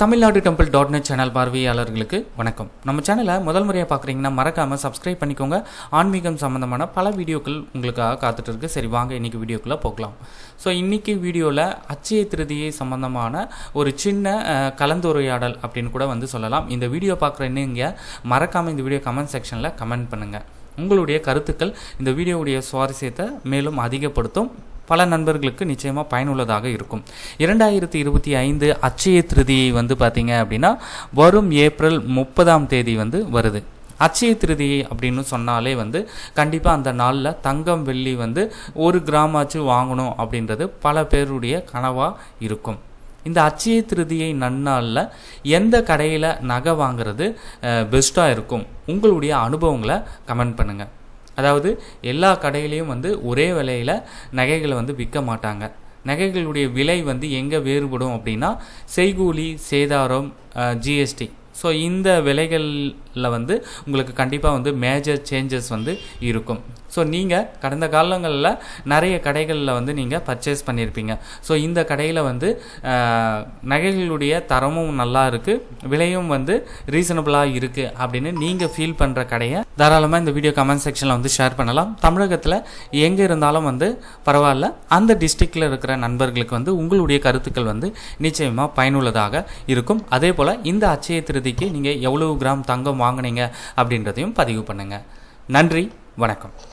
Tamil Nadu temple dot net channel பார்வையாளர்களுக்கு வணக்கம். நம்ம சேனலை முதல் முறையாக பார்க்குறீங்கன்னா மறக்காமல் சப்ஸ்கிரைப் பண்ணிக்கோங்க. ஆன்மீகம் சம்மந்தமான பல வீடியோக்கள் உங்களுக்காக காத்துட்டு இருக்கு. சரி வாங்க இன்றைக்கி வீடியோக்குள்ளே போகலாம். ஸோ இன்றைக்கி வீடியோவில் அச்சய திருதியை சம்மந்தமான ஒரு சின்ன கலந்துரையாடல் அப்படின்னு கூட வந்து சொல்லலாம். இந்த வீடியோ பார்க்குற நீங்கள் மறக்காமல் இந்த வீடியோ கமெண்ட் செக்ஷனில் கமெண்ட் பண்ணுங்கள் உங்களுடைய கருத்துக்கள் இந்த வீடியோவுடைய சுவாரஸ்யத்தை மேலும் அதிகப்படுத்தும். பல நண்பர்களுக்கு நிச்சயமாக பயனுள்ளதாக இருக்கும். இரண்டாயிரத்தி இருபத்தி ஐந்து அச்சய திருதியை வந்து பார்த்தீங்க அப்படின்னா வரும் ஏப்ரல் முப்பதாம் தேதி வந்து வருது. அச்சய திருதியை அப்படின்னு சொன்னாலே வந்து கண்டிப்பாக அந்த நாளில் தங்கம் வெள்ளி வந்து ஒரு கிராமாச்சு வாங்கணும் அப்படின்றது பல பேருடைய கனவாக இருக்கும். இந்த அச்சய திருதியை நன்னாளில் எந்த கடையில் நகை வாங்கிறது பெஸ்ட்டாக இருக்கும்? உங்களுடைய அனுபவங்களை கமெண்ட் பண்ணுங்கள் அதாவது எல்லா கடையிலையும் வந்து ஒரே விலையில் நகைகளை வந்து விற்க மாட்டாங்க. நகைகளுடைய விலை வந்து எங்கே வேறுபடும் அப்படின்னா செய்கூலி சேதாரம் ஜிஎஸ்டி ஸோ இந்த விலைகள் இல்லை வந்து உங்களுக்கு கண்டிப்பாக வந்து மேஜர் சேஞ்சஸ் வந்து இருக்கும். ஸோ நீங்கள் கடந்த காலங்களில் நிறைய கடைகளில் வந்து நீங்கள் பர்ச்சேஸ் பண்ணியிருப்பீங்க ஸோ இந்த கடையில் வந்து நகைகளுடைய தரமும் நல்லா இருக்குது விலையும் வந்து ரீசனபிளாக இருக்குது அப்படின்னு நீங்கள் ஃபீல் பண்ணுற கடையை தாராளமாக இந்த வீடியோ கமெண்ட் செக்ஷனில் வந்து ஷேர் பண்ணலாம். தமிழகத்தில் எங்கே இருந்தாலும் வந்து பரவாயில்ல. அந்த டிஸ்ட்ரிக்டில் இருக்கிற நண்பர்களுக்கு வந்து உங்களுடைய கருத்துக்கள் வந்து நிச்சயமாக பயனுள்ளதாக இருக்கும். அதே போல் இந்த அச்சய திருதிக்கு நீங்கள் எவ்வளவு கிராம் தங்கம் வாங்கினீங்க அப்படின்றதையும் பதிவு பண்ணுங்கள் நன்றி வணக்கம்.